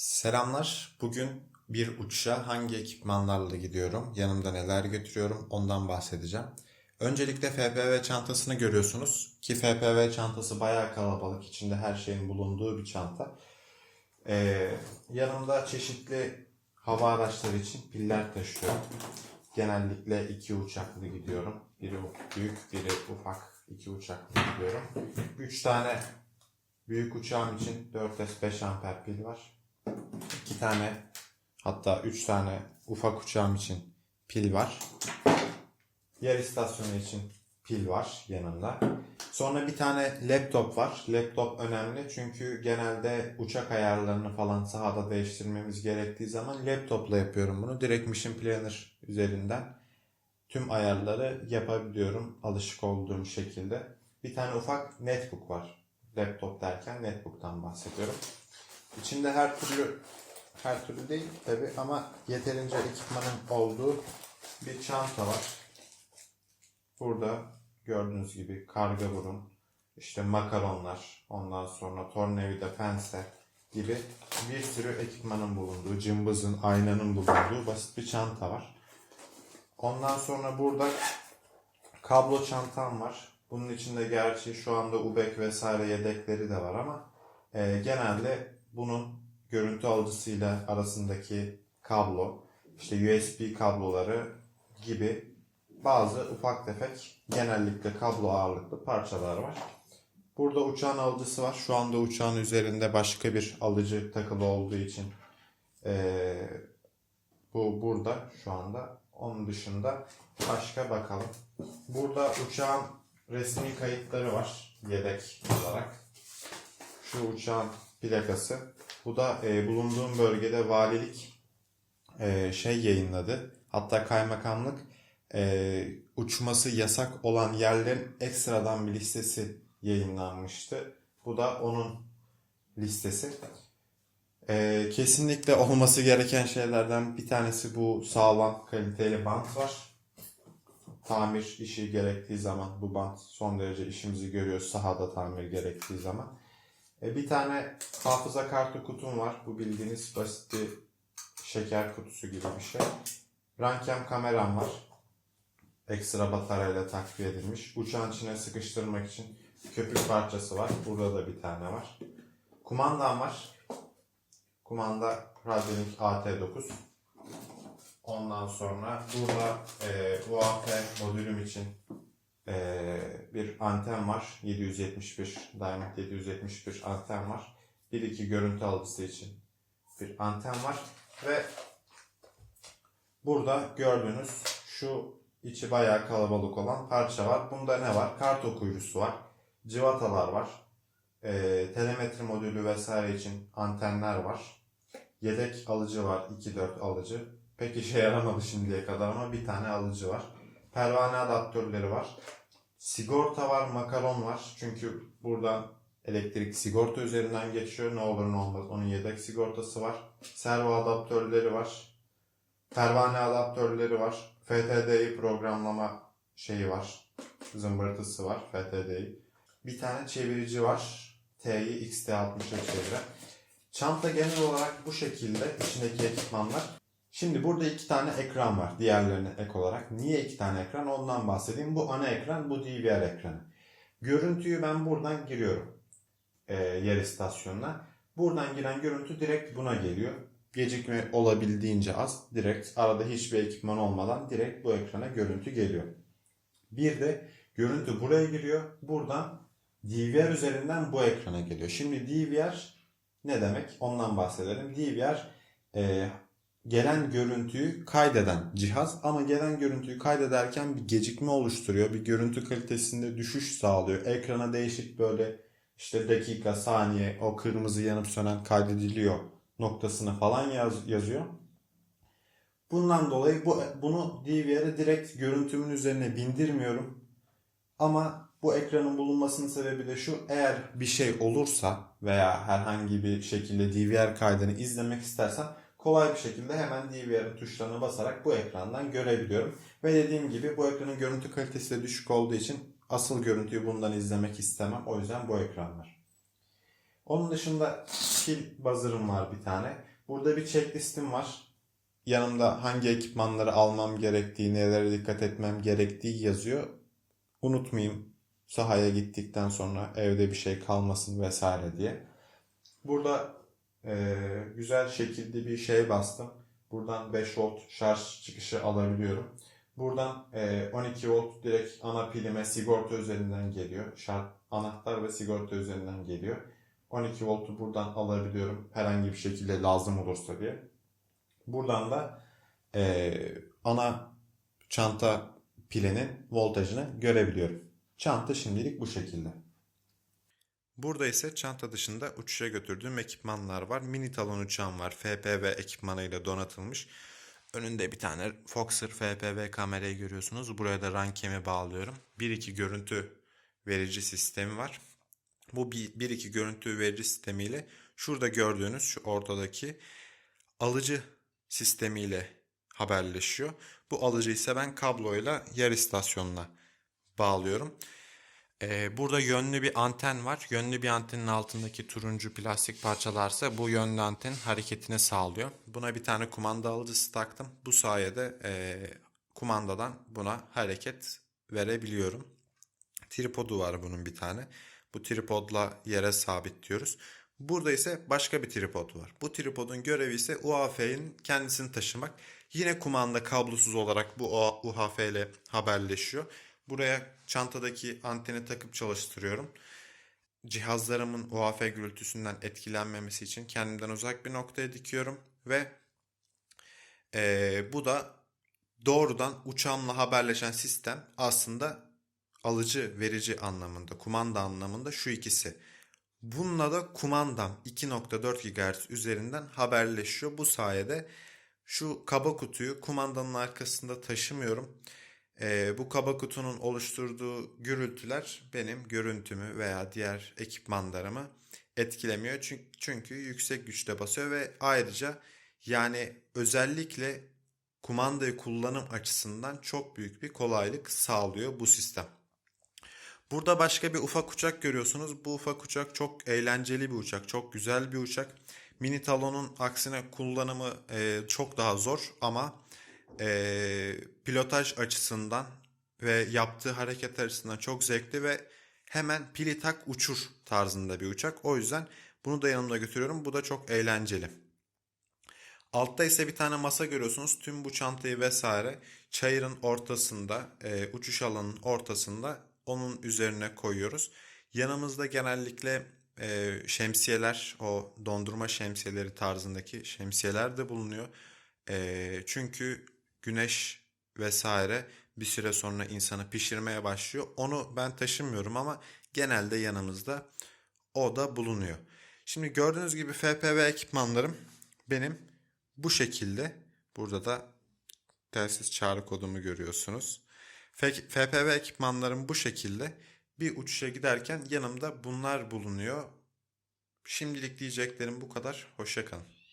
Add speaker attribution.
Speaker 1: Selamlar. Bugün bir uçuşa hangi ekipmanlarla gidiyorum, yanımda neler götürüyorum ondan bahsedeceğim. Öncelikle FPV çantasını görüyorsunuz ki FPV çantası bayağı kalabalık, içinde her şeyin bulunduğu bir çanta. Ee, yanımda çeşitli hava araçları için piller taşıyorum. Genellikle iki uçaklı gidiyorum. Biri büyük, biri ufak iki uçaklı gidiyorum. Üç tane büyük uçağım için 4S5 amper pil var. İki tane hatta üç tane ufak uçağım için pil var. Yer istasyonu için pil var yanında. Sonra bir tane laptop var. Laptop önemli çünkü genelde uçak ayarlarını falan sahada değiştirmemiz gerektiği zaman laptopla yapıyorum bunu. Direkt Mission Planner üzerinden tüm ayarları yapabiliyorum alışık olduğum şekilde. Bir tane ufak netbook var. Laptop derken netbook'tan bahsediyorum. İçinde her türlü her türlü değil tabi ama yeterince ekipmanın olduğu bir çanta var. Burada gördüğünüz gibi karga burun, işte makaronlar, ondan sonra tornavida, pense gibi bir sürü ekipmanın bulunduğu, cımbızın, aynanın bulunduğu basit bir çanta var. Ondan sonra burada kablo çantam var. Bunun içinde gerçi şu anda UBEK vesaire yedekleri de var ama e, genelde bunun görüntü alıcısıyla arasındaki kablo, işte USB kabloları gibi bazı ufak tefek genellikle kablo ağırlıklı parçalar var. Burada uçağın alıcısı var. Şu anda uçağın üzerinde başka bir alıcı takılı olduğu için eee, bu burada şu anda. Onun dışında başka bakalım. Burada uçağın resmi kayıtları var yedek olarak. Şu uçağın plakası. Bu da e, bulunduğum bölgede valilik e, şey yayınladı. Hatta kaymakamlık e, uçması yasak olan yerlerin ekstradan bir listesi yayınlanmıştı. Bu da onun listesi. E, kesinlikle olması gereken şeylerden bir tanesi bu sağlam kaliteli bant var. Tamir işi gerektiği zaman bu bant son derece işimizi görüyor sahada tamir gerektiği zaman. E, bir tane hafıza kartı kutum var. Bu bildiğiniz basit bir şeker kutusu gibi bir şey. Rankem kameram var. Ekstra bataryayla takviye edilmiş. Uçağın içine sıkıştırmak için köpük parçası var. Burada da bir tane var. Kumandam var. Kumanda Radiolink AT9. Ondan sonra burada e, UAP modülüm için bir anten var. 771 Diamond 771 anten var. Bir iki görüntü alıcısı için bir anten var ve burada gördüğünüz şu içi bayağı kalabalık olan parça var. Bunda ne var? Kart okuyucusu var. Civatalar var. Ee, telemetri modülü vesaire için antenler var. Yedek alıcı var. 2-4 alıcı. Pek işe yaramadı şimdiye kadar ama bir tane alıcı var. Pervane adaptörleri var. Sigorta var, makaron var. Çünkü buradan elektrik sigorta üzerinden geçiyor. Ne olur ne olmaz. Onun yedek sigortası var. Servo adaptörleri var. Pervane adaptörleri var. FTD'yi programlama şeyi var. Zımbırtısı var. FTD'yi. Bir tane çevirici var. T'yi XT60'a çeviren. Çanta genel olarak bu şekilde. içindeki ekipmanlar. Şimdi burada iki tane ekran var diğerlerine ek olarak. Niye iki tane ekran ondan bahsedeyim. Bu ana ekran, bu DVR ekranı. Görüntüyü ben buradan giriyorum e, yer istasyonuna. Buradan giren görüntü direkt buna geliyor. Gecikme olabildiğince az. Direkt arada hiçbir ekipman olmadan direkt bu ekrana görüntü geliyor. Bir de görüntü buraya giriyor. Buradan DVR üzerinden bu ekrana geliyor. Şimdi DVR ne demek? Ondan bahsedelim. DVR e, gelen görüntüyü kaydeden cihaz ama gelen görüntüyü kaydederken bir gecikme oluşturuyor. Bir görüntü kalitesinde düşüş sağlıyor. Ekrana değişik böyle işte dakika, saniye o kırmızı yanıp sönen kaydediliyor noktasını falan yaz, yazıyor. Bundan dolayı bu bunu DVR'e direkt görüntümün üzerine bindirmiyorum. Ama bu ekranın bulunmasının sebebi de şu. Eğer bir şey olursa veya herhangi bir şekilde DVR kaydını izlemek istersem kolay bir şekilde hemen DVR'ın tuşlarına basarak bu ekrandan görebiliyorum. Ve dediğim gibi bu ekranın görüntü kalitesi de düşük olduğu için asıl görüntüyü bundan izlemek istemem. O yüzden bu ekran var. Onun dışında pil buzzer'ım var bir tane. Burada bir checklistim var. Yanımda hangi ekipmanları almam gerektiği, nelere dikkat etmem gerektiği yazıyor. Unutmayayım sahaya gittikten sonra evde bir şey kalmasın vesaire diye. Burada e, güzel şekilde bir şey bastım. Buradan 5 volt şarj çıkışı alabiliyorum. Buradan e, 12 volt direkt ana pilime sigorta üzerinden geliyor. Şart, anahtar ve sigorta üzerinden geliyor. 12 voltu buradan alabiliyorum herhangi bir şekilde lazım olursa diye. Buradan da e, ana çanta pilinin voltajını görebiliyorum. Çanta şimdilik bu şekilde. Burada ise çanta dışında uçuşa götürdüğüm ekipmanlar var. Mini talon uçağım var. FPV ekipmanıyla donatılmış. Önünde bir tane Foxer FPV kamerayı görüyorsunuz. Buraya da rankemi bağlıyorum. 1-2 görüntü verici sistemi var. Bu 1-2 görüntü verici sistemiyle şurada gördüğünüz şu ortadaki alıcı sistemiyle haberleşiyor. Bu alıcı ise ben kabloyla yer istasyonuna bağlıyorum. Ee, burada yönlü bir anten var. Yönlü bir antenin altındaki turuncu plastik parçalarsa bu yönlü anten hareketini sağlıyor. Buna bir tane kumanda alıcısı taktım. Bu sayede e, kumandadan buna hareket verebiliyorum. Tripodu var bunun bir tane. Bu tripodla yere sabitliyoruz. Burada ise başka bir tripod var. Bu tripodun görevi ise UHF'nin kendisini taşımak. Yine kumanda kablosuz olarak bu UHF ile haberleşiyor. Buraya çantadaki anteni takıp çalıştırıyorum. Cihazlarımın UHF gürültüsünden etkilenmemesi için kendimden uzak bir noktaya dikiyorum ve eee, bu da doğrudan uçağımla haberleşen sistem aslında alıcı verici anlamında, kumanda anlamında şu ikisi. Bununla da kumandam 2.4 GHz üzerinden haberleşiyor. Bu sayede şu kaba kutuyu kumandanın arkasında taşımıyorum. Ee, bu kaba kutunun oluşturduğu gürültüler benim görüntümü veya diğer ekipmanlarımı etkilemiyor. Çünkü, çünkü yüksek güçte basıyor ve ayrıca yani özellikle kumandayı kullanım açısından çok büyük bir kolaylık sağlıyor bu sistem. Burada başka bir ufak uçak görüyorsunuz. Bu ufak uçak çok eğlenceli bir uçak, çok güzel bir uçak. Mini Talon'un aksine kullanımı e, çok daha zor ama e, pilotaj açısından ve yaptığı hareket açısından çok zevkli ve hemen pili tak uçur tarzında bir uçak. O yüzden bunu da yanımda götürüyorum. Bu da çok eğlenceli. Altta ise bir tane masa görüyorsunuz. Tüm bu çantayı vesaire çayırın ortasında, e, uçuş alanının ortasında onun üzerine koyuyoruz. Yanımızda genellikle e, şemsiyeler, o dondurma şemsiyeleri tarzındaki şemsiyeler de bulunuyor. E, çünkü güneş vesaire bir süre sonra insanı pişirmeye başlıyor. Onu ben taşımıyorum ama genelde yanımızda o da bulunuyor. Şimdi gördüğünüz gibi FPV ekipmanlarım benim bu şekilde. Burada da telsiz çağrı kodumu görüyorsunuz. FPV ekipmanlarım bu şekilde. Bir uçuşa giderken yanımda bunlar bulunuyor. Şimdilik diyeceklerim bu kadar. Hoşça kalın.